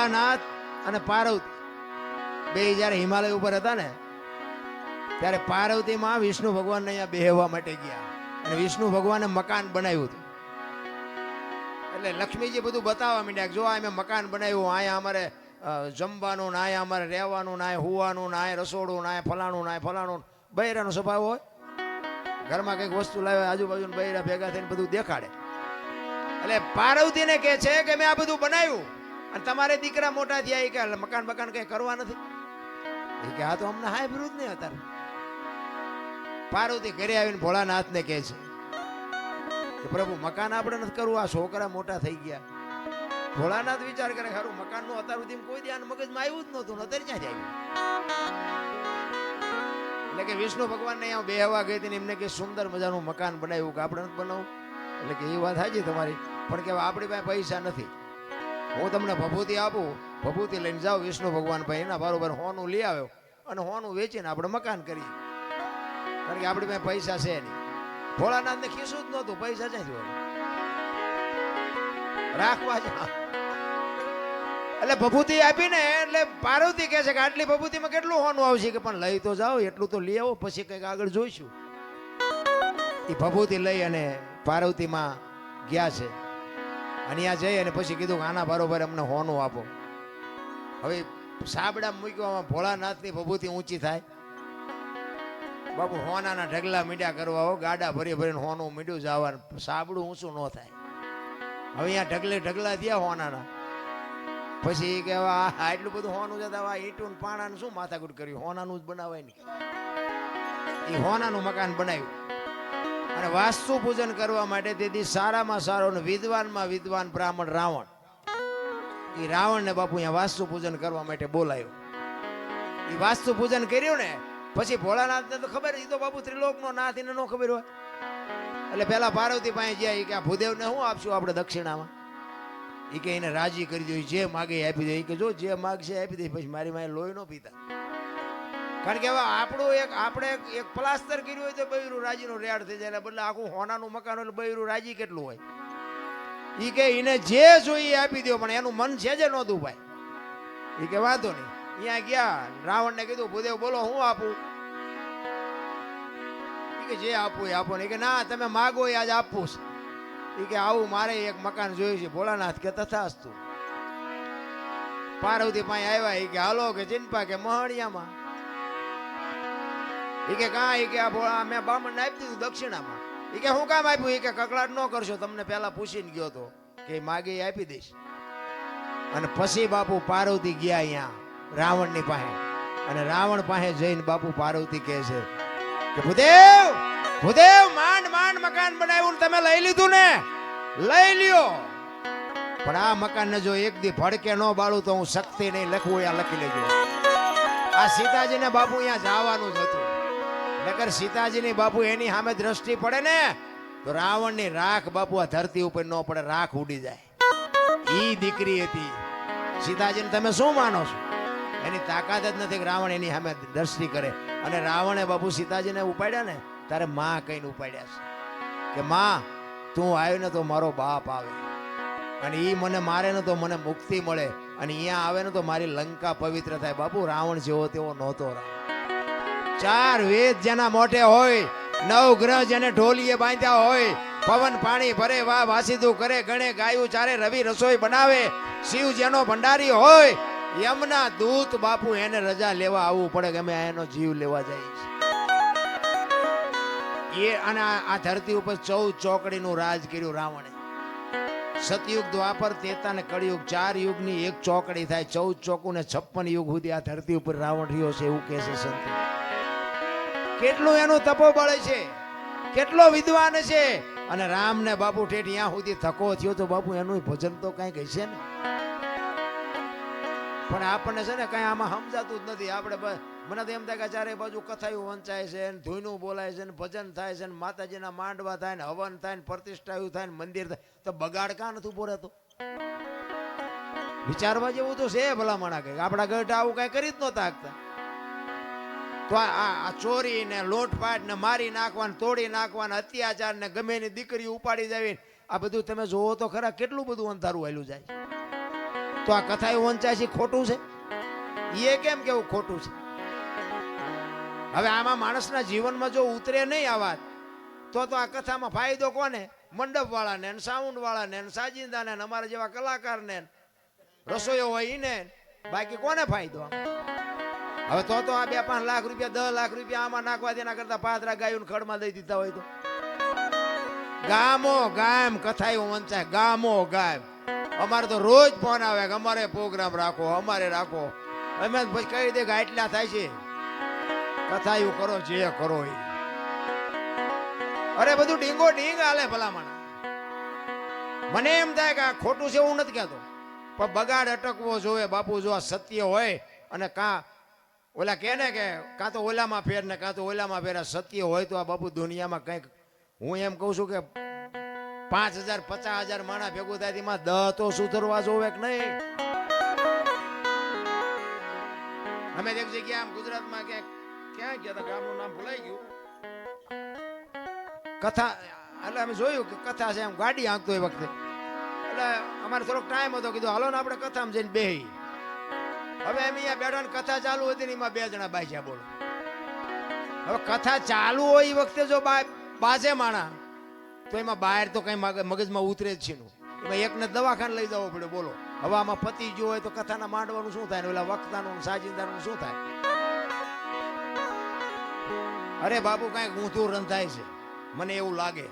ભોળાનાથ અને પાર્વતી. બે જ્યારે હિમાલય ઉપર હતા ને, ત્યારે પાર્વતીમાં વિષ્ણુ ભગવાનને અહીંયા બેહવા માટે ગયા. અને વિષ્ણુ ભગવાને મકાન બનાવ્યું હતું. એટલે લક્ષ્મીજી બધું બતાવવા માંડ્યા જો આ મેં મકાન બનાવ્યું અહીંયા અમારે જમવાનું ના અહીંયા અમારે રહેવાનું ના હોવાનું ને રસોડું ના ફલાણું ના ફલાણું બૈરાનો સ્વભાવ હોય. ઘરમાં કંઈક વસ્તુ લાવે આજુબાજુ બૈરા ભેગા થઈને બધું દેખાડે. એટલે પાર્વતીને કહે છે કે મેં આ બધું બનાવ્યું. અને તમારે દીકરા મોટા થયા એ કે મકાન બકાન કઈ કરવા નથી? કે, આ તો અમને હાય વિરુદ્ધ નહીં અત્યારે પાર્વતી ઘરે આવીને ભોળાનાથને કહે છે કે, પ્રભુ, મકાન આપણે નથી કરવું, આ છોકરા મોટા થઈ ગયા. ભોળાનાથ વિચાર કરે ખરું મકાનનું અત્યાર સુધી કોઈ ધ્યાન મગજમાં આવ્યું જ નહોતું, ને અત્યારે ક્યાં આવ્યું? એટલે કે વિષ્ણુ ભગવાનને અહીંયા બેહવા ગઈ હતી ને એમને કે, સુંદર મજાનું મકાન બનાવ્યું કે આપણે નથી બનાવવું? એટલે કે, એ વાત સાચી તમારી, પણ કે, આપણી પાસે પૈસા નથી. હું તમને ભભૂતિ આપું, ભભૂતિ લઈને જાઉં વિષ્ણુ ભગવાન ભાઈ, એના બરોબર હોનું લઈ આવ્યો અને હોનું વેચીને આપણે મકાન કરીએ. કારણ કે આપણી પાસે પૈસા છે નહીં. ભોળાનાથને ખીસું જ નહોતું, પૈસા ક્યાંથી હોય રાખવા જ એટલે ભભૂતિ આપીને, એટલે પાર્વતી કહે છે કે આટલી ભભૂતિમાં કેટલું હોનું આવશે? કે પણ લઈ તો જાઓ, એટલું તો લઈ આવો, પછી કંઈક આગળ જોઈશું. એ ભભૂતિ લઈ અને પાર્વતીમાં ગયા છે. અને ત્યાં જઈ અને પછી કીધું કે આના બરોબર અમને હોનું આપો. હવે સાબડા મૂકવામાં ભોળાનાથની ભભૂતિ ઊંચી થાય. બાપુ હોનાના ઢગલા મીડ્યા કરવા હો, ગાડા ભરી ભરીને હોનું મીડ્યું જવાનું. સાબડું ઊંચું ન થાય. હવે અહીંયા ઢગલે ઢગલા થયા હોનાના. પછી કે આટલું બધું હોનું જતા આ ઈટું પાણાનું શું માથાકૂટ કર્યું? હોનાનું જ બનાવાય ને. એ હોનાનું મકાન બનાવ્યું. અને વાસ્તુ પૂજન કરવા માટે તેથી સારામાં સારો ને વિદ્વાનમાં વિદ્વાન બ્રાહ્મણ રાવણ. એ રાવણને બાપુ અહીંયા વાસ્તુ પૂજન કરવા માટે બોલાયો. એ વાસ્તુ પૂજન કર્યું ને, પછી ભોળાનાથને તો ખબર એ તો બાપુ ત્રિલોકનો નાથ, એને ન ખબર હોય. એટલે પેલા પાર્વતી પાસે ગયા કે આ ભૂદેવને શું આપશું આપણે દક્ષિણામાં? એ કે એને રાજી કરી દો જે માગે આપી દે. કે જો જે માગશે આપી દે, પછી મારી માએ લોહી ન પીતા કારણ કે હવે આપણું એક આપણે એક- પ્લાસ્ટર કર્યું હોય તો બૈરું રાજીનું રેડ થઈ જાય બદલે આખું હોનાનું મકાન એટલે બૈરું રાજી કેટલું હોય? એ કે એને જે જોઈએ આપી દો પણ એનું મન છે જ નહોતું ભાઈ એ કે વાંધો નહીં. અહીંયા ગયા, રાવણને કીધું, ભૂદેવ, બોલો, હું આપું? કે, જે આપવું એ આપો. ને કે, ના, તમે માગો એ આજ આપવું છે. એ કે, આવું મારે એક મકાન જોયું છે, ભોળાનાથ કે તથાસ્તુ. પાર્વતી પાસે આવ્યા એ કે, હાલો, કે ચિંપા કે મહણિયામાં. ઈ કે કા એ કે આ ભોળા, મેં બામણ આપી દીધું દક્ષિણામાં. એ કે હું કામ આપ્યું? એ કે કકડાટ ન કરશો, તમને પહેલા પૂછીને ગયો તો કે માગે આપી દઈશ. અને પછી બાપુ પાર્વતી ગયા અહીંયા, રાવણની પાસે. અને રાવણ પાસે જઈને બાપુ પાર્વતી કહે છે કે, ભૂદેવ ભૂદેવ, માંડ માંડ મકાન બનાવ્યું તમે લઈ લીધું ને? લઈ લ્યો. પણ આ મકાનને જો એક દી ભડકે ન બાળું તો હું શક્તિ નહીં લખવું અહીંયા લખી લેજો. આ સીતાજીને બાપુ અહીંયા જવાનું જ હતું. નકર સીતાજીની બાપુ એની સામે દ્રષ્ટિ પડે ને, તો રાવણની રાખ બાપુ આ ધરતી ઉપર ન પડે, રાખ ઉડી જાય. ઈ દીકરી હતી. સીતાજીને તમે શું માનો છો? એની તાકાત જ નથી રાવણ એની સામે દ્રષ્ટિ કરે. અને રાવણે બાપુ સીતાજીને ઉપાડ્યા ને તારે માં કહીને ઉપાડ્યા છે કે, માં, તું આવ્યો ને તો મારો બાપ આવે. અને ઈ મને મારે ને તો મને મુક્તિ મળે. અને અહીંયા આવે ને તો મારી લંકા પવિત્ર થાય. બાપુ રાવણ જેવો તેવો નહોતો રાવણ ચાર વેદ જેના મોઢે હોય, નવ ગ્રહ જેને ઢોલીએ બાંધ્યા હોય, પવન, પાણી ભરે, વાહ, વાસીદું કરે, ગણે, ગાયું, ચારે, રવિ, રસોઈ બનાવે, શિવ જેનો ભંડારી હોય, યમના દૂત બાપુ એને રજા લેવા આવવું પડે કે અમે એનો જીવ લેવા જઈએ એ અને આ ધરતી ઉપર ચૌદ ચોકડીનું રાજ કર્યું રાવણે. સતયુગ દ્વાપર તેતા ને કળિયુગ, ચાર યુગની એક ચોકડી થાય, ચૌદ ચોકું ને છપ્પન યુગ સુધી આ ધરતી ઉપર રાવણ રહ્યો છે એવું કહે છે સંતો. કેટલું એનું તપોબળ છે? કેટલો વિદ્વાન છે? અને રામ ને બાપુ ઠેઠ ત્યાં સુધી થકો થયો તો બાપુ એનું ભજન તો કઈ હશે ને? પણ આપણને છે ને કઈ આમાં સમજાતું જ નથી. આપણે મને તો એમ થાય કે ચારે બાજુ કથાયું વંચાય છે ને ધૂનું બોલાય છે ને, ભજન થાય છે ને, માતાજીના માંડવા થાય ને, હવન થાય ને, પ્રતિષ્ઠાયું થાય ને, મંદિર થાય. તો બગાડ કાં નથી ઊભો રહેતો? વિચારવા જેવું તો છે ભલામણા કે આપણા ગઢ આવું કઈ કરી જ નહોતા આગતા તો આ ચોરી ને લોટપાટ ને મારી નાખવાને, તોડી નાખવાને અત્યાચાર ને ગમે એની દીકરી ઉપાડી જાવી. આ બધું તમે જોવો તો ખરા કેટલું બધું અંધારું હાલ્યું જાય. તો આ કથા એવું વંચાય છે ખોટું છે? એ કેમ કેવું ખોટું છે? હવે આમાં માણસના જીવનમાં જો ઉતરે નહીં આ વાત, તો તો આ કથામાં ફાયદો કોને? મંડપ વાળાને સાઉન્ડ વાળાને સાજિંદાને અમારા જેવા કલાકારને રસોઈયો હોય એને બાકી કોને ફાયદો? હવે તો તો આ બે પાંચ લાખ રૂપિયા, દસ લાખ રૂપિયા આમાં નાખવા તેના કરતા પાત્રા ગાયું ખડમાં દઈ દીધા હોય તો. ગામો ગામ કથા એવું વંચાય, ગામો ગામ. અમારે તો રોજ ફોન આવે કે અમારે પ્રોગ્રામ રાખો, અમારે રાખો. અમે પછી કહી દે કે આટલા થાય છે? કથા એવું કરો, જે કરો એ. અરે બધું ડીંગો ડીંગ હાલે ભલામણ. મને એમ થાય કે આ ખોટું છે એવું નથી કહેતો. પણ બગાડ અટકવો જોવે, બાપુ જો આ સત્ય હોય અને કાં ઓલા કહે ને કે કાં તો ઓલામાં ફેર ને કાં તો ઓલામાં ફેર. સત્ય હોય તો આ બાપુ દુનિયામાં કંઈક હું એમ કહું છું કે પાંચ હજાર, પચાસ હજાર માણા ભેગું થાય તેમાં દહ તો સુધરવા જોવે કે નહીં? અમે એક જગ્યા આમ ગુજરાતમાં ક્યાંક, ક્યાં ગયા હતા? ગામનું નામ ભૂલાઈ ગયું. કથા, એટલે અમે જોયું કે કથા છે એમ ગાડી આંકતો એ વખતે. એટલે અમારે થોડોક ટાઈમ હતો, કીધું હાલો ને આપણે કથામાં જઈને બેહી હવે એમ અહીંયા બેઠા ને કથા ચાલુ હતી ને એમાં બે જણા બાજ્યા બોલો. હવે કથા ચાલુ હોય એ વખતે જો બાજે માણા, તો એમાં બહાર તો કઈ મગજમાં ઉતરે જ છે એમાં એકને દવાખાને લઈ જવો પડે બોલો. હવે આમાં પતિ જો હોય તો કથાના માંડવાનું શું થાય ને ઓલા વક્તાનું ને સાજિંદાનું શું થાય? અરે બાપુ, કાંઈક ઊંધું રંધાય છે. મને એવું લાગે.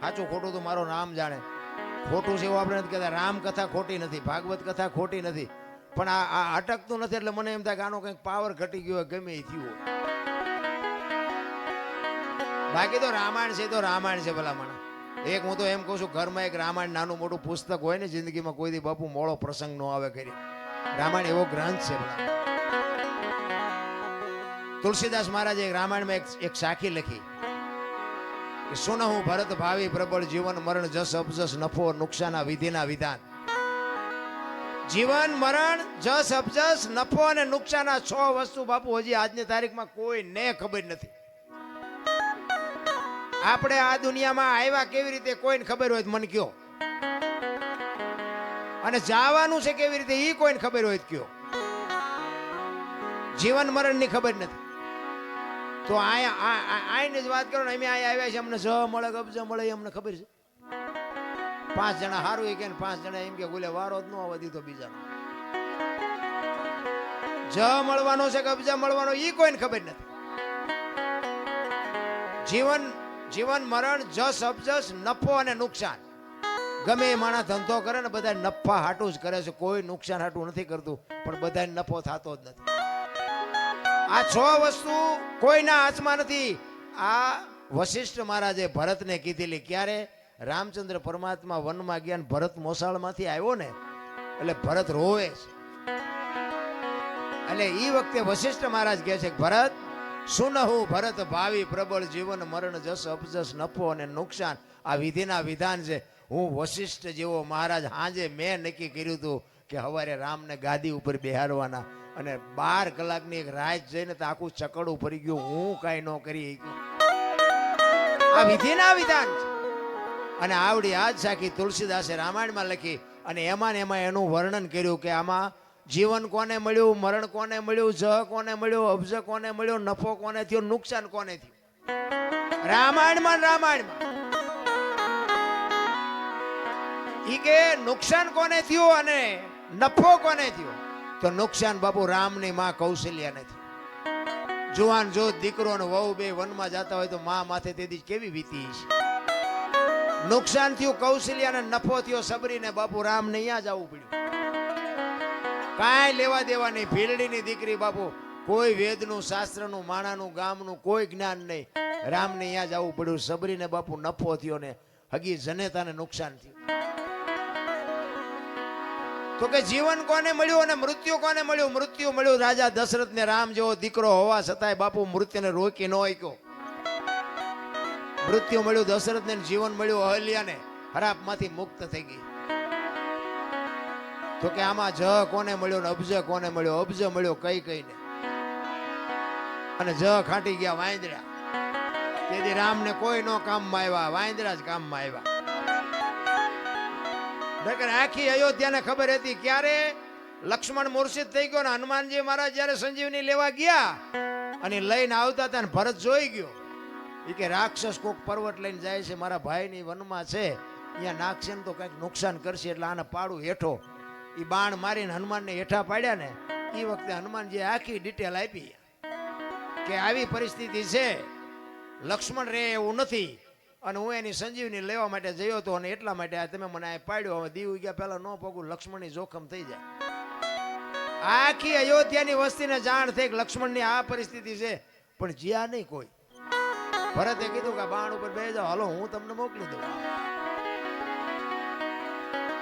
સાચું ખોટું તો મારો રામ જાણે. ખોટું છે એવું આપણે નથી કહેતા. રામ કથા ખોટી નથી, ભાગવત કથા ખોટી નથી. પણ આ અટકતું નથી એટલે મને એમ થાય કે આનો કંઈક પાવર ઘટી ગયો ગમે એ થયું બાકી તો રામાયણ છે તો રામાયણ છે ભલા મને એક હું તો એમ કહું છું, ઘરમાં એક રામાયણ નાનું મોટું પુસ્તક હોય ને, જિંદગીમાં કોઈ દી બાપુ મોડો પ્રસંગ નો આવે કરી રામાયણ એવો ગ્રંથ છે ભલા તુલસીદાસ મહારાજે રામાયણમાં એક એક સાખી લખી. કે, સુનહું ભરત ભાવિ પ્રબળ જીવન મરણ જસ અપજસ નફો નુકસાના વિધિના વિધાન. જીવન, મરણ, જસ અબજસ નફો અને નુકસાના છ વસ્તુ બાપુ, હજી આજની તારીખમાં કોઈને ખબર નથી. આપણે આ દુનિયામાં આવ્યા કેવી રીતે કોઈને ખબર હોય મન કયો અને જવાનું છે કેવી રીતે એ કોઈને ખબર હોય કયો જીવન, મરણની ખબર નથી. તો આ- આ- જ વાત કરો ને, અમે અહીંયા આવ્યા છે અમને જ મળે કબજ મળે, એ અમને ખબર છે. પાંચ જણા સારું કે પાંચ જણા એમ કે બોલે વારો જ ન આવવા દીધો બીજાનો. જ મળવાનો છે કબજા મળવાનો એ કોઈને ખબર નથી. જીવન જીવન, મરણ, જસ અબજસ નફો અને નુકસાન. ગમે એ માણસ ધંધો કરે ને બધા નફા હાટું જ કરે છે. કોઈ નુકસાન હાટું નથી કરતું, પણ બધાને નફો થતો જ નથી. આ છ વસ્તુ કોઈના હાથમાં નથી. આ વશિષ્ઠ મહારાજે ભરતને કીધેલી, ક્યારે? રામચંદ્ર પરમાત્મા વનમાં ગયા ભરત મોસાળમાંથી આવ્યો ને, એટલે ભરત રોવે છે. એટલે એ વખતે વશિષ્ઠ મહારાજ કહે છે ભરત સુનહુ ભરત ભાવિ પ્રબળ જીવન મરણ જસ અપજસ નફો અને નુકસાન. આ વિધિના વિધાન છે. હું વશિષ્ઠ જેવો મહારાજ હાજે મેં નક્કી કર્યું હતું કે હવારે રામને ગાદી ઉપર બેહાડવાના અને બાર કલાકની એક રાત જઈને તો આખું ચકડું ભરી ગયું. હું કાંઈ ન કરી. આ વિધિના વિધાન છે. અને આવડી આજ સાખી તુલસીદાસે રામાયણમાં લખી અને એમાં ને એમાં એનું વર્ણન કર્યું કે આમાં જીવન કોને મળ્યું, મરણ કોને મળ્યું, જહ કોને મળ્યું, અબજ કોને મળ્યો, નફો કોને થયો, નુકસાન કોને થયું? રામાયણમાં રામાયણમાં. ઈ કે નુકસાન કોને થયું અને નફો કોને થયો? તો નુકસાન બાપુ રામની માં કૌશલ્યાને થયું. જુવાન જો દીકરો ને વહુ બે વનમાં જતા હોય તો માં માથે તેથી કેવી વીતી છે નુકસાન થયું કૌશલ્યાને નફો થયો સબરીને બાપુ રામ ને અહીંયા જવું પડ્યું. કાંઈ લેવા દેવા નહીં. ભીલડીની દીકરી બાપુ, કોઈ વેદનું, શાસ્ત્રનું, માણાનું, ગામનું કોઈ જ્ઞાન નહીં. રામને અહીંયા જવું પડ્યું. સબરીને બાપુ નફો થયો ને હગી જનેતાને નુકસાન થયું. તો કે જીવન કોને મળ્યું અને મૃત્યુ કોને મળ્યું? મૃત્યુ મળ્યું. રાજા દશરથને રામ જેવો દીકરો હોવા છતાંય બાપુ મૃત્યુને રોકી ન શક્યો મૃત્યુ મળ્યું, દશરથને ને જીવન મળ્યું, અહલ્યાને હરાપમાંથી મુક્ત થઈ ગઈ. તો કે આમાં જ કોને મળ્યો ને અબજ કોને મળ્યો? અબજ મળ્યો કઈ કઈને? અને જ ખાટી ગયા વાંદરા. તેથી રામને કોઈ નો કામમાં આવ્યા, વાંદરા જ કામમાં આવ્યા. નકર આખી અયોધ્યાને ખબર હતી ક્યારે લક્ષ્મણ મૂર્છિત થઈ ગયો ને હનુમાનજી મહારાજ જયારે સંજીવની લેવા ગયા અને લઈને આવતા હતા ભરત જોઈ ગયો. એ કે રાક્ષસ કોક પર્વત લઈને જાય છે, મારા ભાઈની વનમાં છે અહીંયા નાખશે તો કંઈક નુકસાન કરશે, એટલે આને પાડું હેઠો. એ બાણ મારીને હનુમાનને હેઠા પાડ્યા ને એ વખતે હનુમાનજીએ આખી ડિટેલ આપી કે આવી પરિસ્થિતિ છે, લક્ષ્મણ રે એવું નથી, અને હું એની સંજીવની લેવા માટે જયો હતો અને એટલા માટે આ તમે મને આ પાડ્યો, હવે દીવ ગયા પહેલા ન પગું, લક્ષ્મણની જોખમ થઈ જાય. આખી અયોધ્યાની વસ્તીને જાણ થઈ કે લક્ષ્મણની આ પરિસ્થિતિ છે, પણ જ્યાં નહીં કોઈ. ભરતે કીધું કે બાણ ઉપર બે જાઓ. હાલો, હું તમને મોકલી દઉં.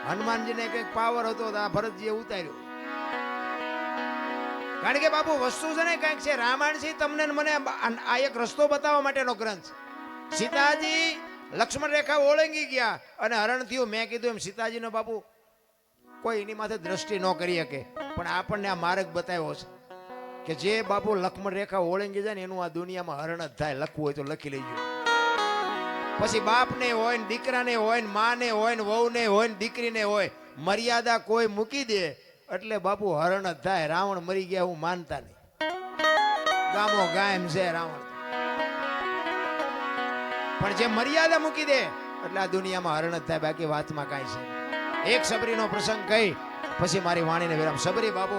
હનુમાનજીને કંઈક પાવર હતો તો આ ભરતજીએ ઉતાર્યો. કારણ કે બાપુ, વસ્તુ છે ને કંઈક છે. રામાયણ છે તમને મને આ આ એક રસ્તો બતાવવા માટેનો ગ્રંથ સીતાજી લક્ષ્મણ રેખા ઓળંગી ગયા અને હરણ થયું. મેં કીધું એમ, સીતાજીનો બાપુ, કોઈ એની માથે દ્રષ્ટિ ન કરી શકે, પણ આપણને આ માર્ગ બતાવ્યો છે. કે જે બાપુ લક્ષ્મણ રેખા ઓળંગી જાય ને એનું આ દુનિયામાં હરણ જ થાય. લખવું હોય તો લખી લેજો. પછી બાપને હોય ને દીકરાને હોય ને માને હોય ને વહુને હોય ને દીકરીને હોય, મર્યાદા કોઈ મૂકી દે એટલે બાપુ હરણ જ થાય. રાવણ મરી ગયા હું માનતા નહીં. ગામો ગાયમ છે રાવણ. પણ જે મર્યાદા મૂકી દે એટલે આ દુનિયામાં હરણ જ થાય. બાકી વાતમાં કાંઈ છે એક સબરીનો પ્રસંગ કહી, પછી મારી વાણીને વિરામ. સબરી બાબુ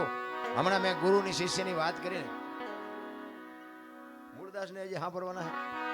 હમણાં મેં ગુરુની શિષ્યની વાત કરીને મૂળદાસને હજી સાંભળવાના